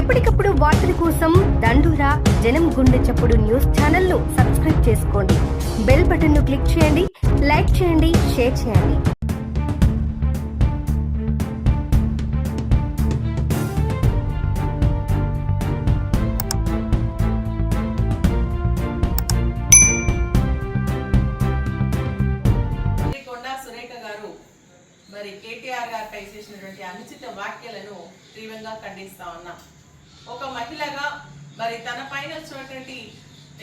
ఎప్పటికప్పుడు వార్తల కోసం దండూరా జనం గుండె చప్పుడు న్యూస్ ఛానల్ను సబ్స్క్రైబ్ చేసుకోండి. బెల్ బటన్ను క్లిక్ చేయండి లైక్ చేయండి షేర్ చేయండి. మరి కేటీఆర్ గారిపై చేసినటువంటి అనుచిత వ్యాఖ్యలను తీవ్రంగా ఖండిస్తా ఉన్నాం. ఒక మహిళగా మరి తన పైన వచ్చినటువంటి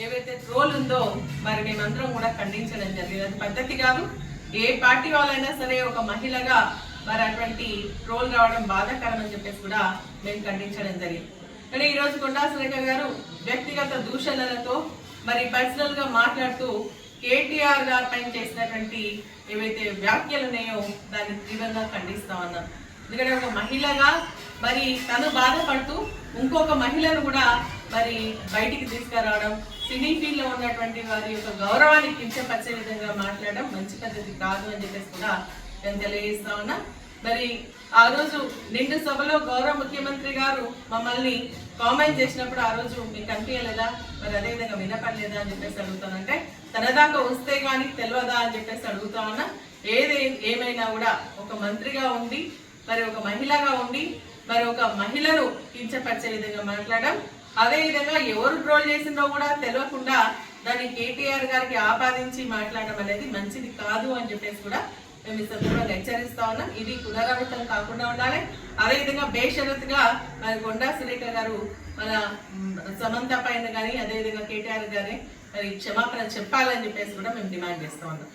ఏవైతే రోల్ ఉందో మరి మేమందరం కూడా ఖండించడం జరిగింది. అది పద్ధతి కాదు. ఏ పార్టీ వాళ్ళైనా సరే ఒక మహిళగా మరి అటువంటి ట్రోల్ రావడం బాధాకరం అని చెప్పేసి కూడా మేము ఖండించడం జరిగింది. కానీ ఈరోజు కొండా సురేఖ గారు వ్యక్తిగత దూషణలతో మరి పర్సనల్గా మాట్లాడుతూ కేటీఆర్ గారి పైన చేసినటువంటి ఏవైతే వ్యాఖ్యలు ఉన్నాయో దాన్ని తీవ్రంగా ఖండిస్తామన్నాం ఎందుకంటే ఒక మహిళగా మరి తను బాధపడుతూ ఇంకొక మహిళను కూడా మరి బయటికి తీసుకురావడం సినీ ఫీల్డ్లో ఉన్నటువంటి వారి యొక్క గౌరవాన్ని కించపరిచే విధంగా మాట్లాడడం మంచి పద్ధతి కాదు అని చెప్పేసి కూడా నేను తెలియజేస్తా ఉన్నా. మరి ఆ రోజు నిండు సభలో గౌరవ ముఖ్యమంత్రి గారు మమ్మల్ని కామెంట్ చేసినప్పుడు ఆ రోజు మీకు కనిపించలేదా? మరి అదే విధంగా వినపడలేదా అని చెప్పేసి అడుగుతానంటే తన దాకా వస్తే కానీ తెలియదా అని చెప్పేసి అడుగుతా ఉన్నా. ఏది ఏమైనా కూడా ఒక మంత్రిగా ఉండి మరి ఒక మహిళగా ఉండి మరి ఒక మహిళను కించపరిచే విధంగా మాట్లాడడం. అదే విధంగా ఎవరు ట్రోల్ చేసిందో కూడా తెలియకుండా దాన్ని కేటీఆర్ గారికి ఆపాదించి మాట్లాడడం అనేది మంచిది కాదు అని చెప్పేసి కూడా మేము ఈ సందర్భంగా హెచ్చరిస్తా ఉన్నాం. ఇది పునరావృతం కాకుండా ఉండాలి. అదేవిధంగా బేషరతుగా మరి కొండా సురేఖ గారు మన సమంత పైన కానీ అదే విధంగా కేటీఆర్ గారి మరి క్షమాపణ చెప్పాలని చెప్పేసి కూడా మేము డిమాండ్ చేస్తా ఉన్నాం.